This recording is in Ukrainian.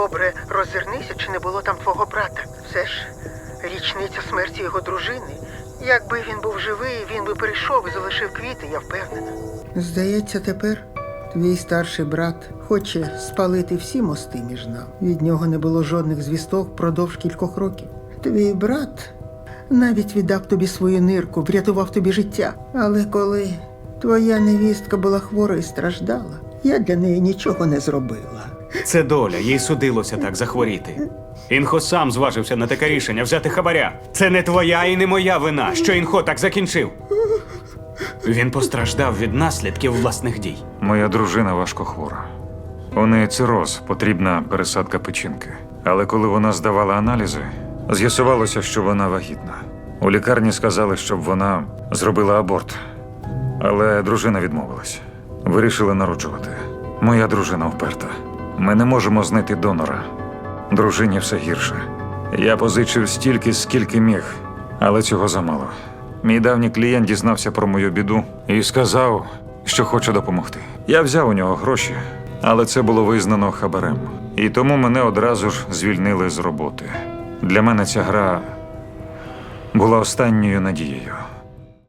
добре роззирнися, чи не було там твого брата. Все ж річниця смерті його дружини. Якби він був живий, він би прийшов і залишив квіти, я впевнена. Здається, тепер твій старший брат хоче спалити всі мости між нами. Від нього не було жодних звісток впродовж кількох років. Твій брат навіть віддав тобі свою нирку, врятував тобі життя. Але коли твоя невістка була хвора і страждала, я для неї нічого не зробила. Це доля, їй судилося так захворіти. Інхо сам зважився на таке рішення взяти хабаря. Це не твоя і не моя вина, що Інхо так закінчив. Він постраждав від наслідків власних дій. Моя дружина важко хвора. У неї цироз, потрібна пересадка печінки. Але коли вона здавала аналізи, з'ясувалося, що вона вагітна. У лікарні сказали, щоб вона зробила аборт. Але дружина відмовилась. Вирішили народжувати. Моя дружина вперта. Ми не можемо знайти донора. Дружині все гірше. Я позичив стільки, скільки міг, але цього замало. Мій давній клієнт дізнався про мою біду і сказав, що хоче допомогти. Я взяв у нього гроші, але це було визнано хабарем. І тому мене одразу ж звільнили з роботи. Для мене ця гра була останньою надією.